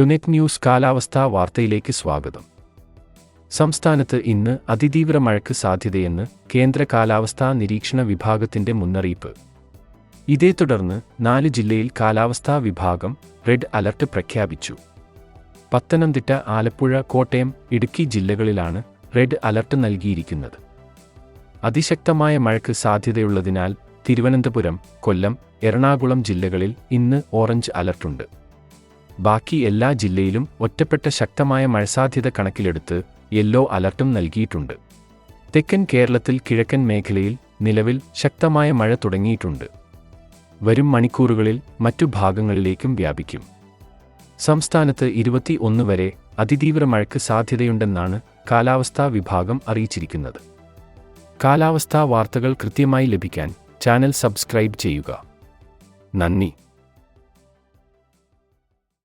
ടുനെറ്റ് news കാലാവസ്ഥാ വാർത്തയിലേക്ക് സ്വാഗതം. സംസ്ഥാനത്ത് ഇന്ന് അതിതീവ്ര മഴയ്ക്ക് സാധ്യതയെന്ന് കേന്ദ്ര കാലാവസ്ഥാ നിരീക്ഷണ വിഭാഗത്തിന്റെ മുന്നറിയിപ്പ്. ഇതേ തുടർന്ന് നാല് ജില്ലയിൽ കാലാവസ്ഥാ വിഭാഗം റെഡ് അലർട്ട് പ്രഖ്യാപിച്ചു. പത്തനംതിട്ട ആലപ്പുഴ കോട്ടയം ഇടുക്കി ജില്ലകളിലാണ് റെഡ് അലർട്ട് നൽകിയിരിക്കുന്നത്. അതിശക്തമായ മഴയ്ക്ക് സാധ്യതയുള്ളതിനാൽ തിരുവനന്തപുരം കൊല്ലം എറണാകുളം ജില്ലകളിൽ ഇന്ന് ഓറഞ്ച് അലർട്ടുണ്ട്. ബാക്കി എല്ലാ ജില്ലയിലും ഒറ്റപ്പെട്ട ശക്തമായ മഴസാധ്യത കണക്കിലെടുത്ത് യെല്ലോ അലർട്ടും നൽകിയിട്ടുണ്ട്. തെക്കൻ കേരളത്തിൽ കിഴക്കൻ മേഖലയിൽ നിലവിൽ ശക്തമായ മഴ തുടങ്ങിയിട്ടുണ്ട്. വരും മണിക്കൂറുകളിൽ മറ്റു ഭാഗങ്ങളിലേക്കും വ്യാപിക്കും. സംസ്ഥാനത്ത് ഇരുപത്തി ഒന്ന് വരെ അതിതീവ്ര മഴയ്ക്ക് സാധ്യതയുണ്ടെന്നാണ് കാലാവസ്ഥാ വിഭാഗം അറിയിച്ചിരിക്കുന്നത്. കാലാവസ്ഥാ വാർത്തകൾ കൃത്യമായി ലഭിക്കാൻ ചാനൽ സബ്സ്ക്രൈബ് ചെയ്യുക. നന്ദി.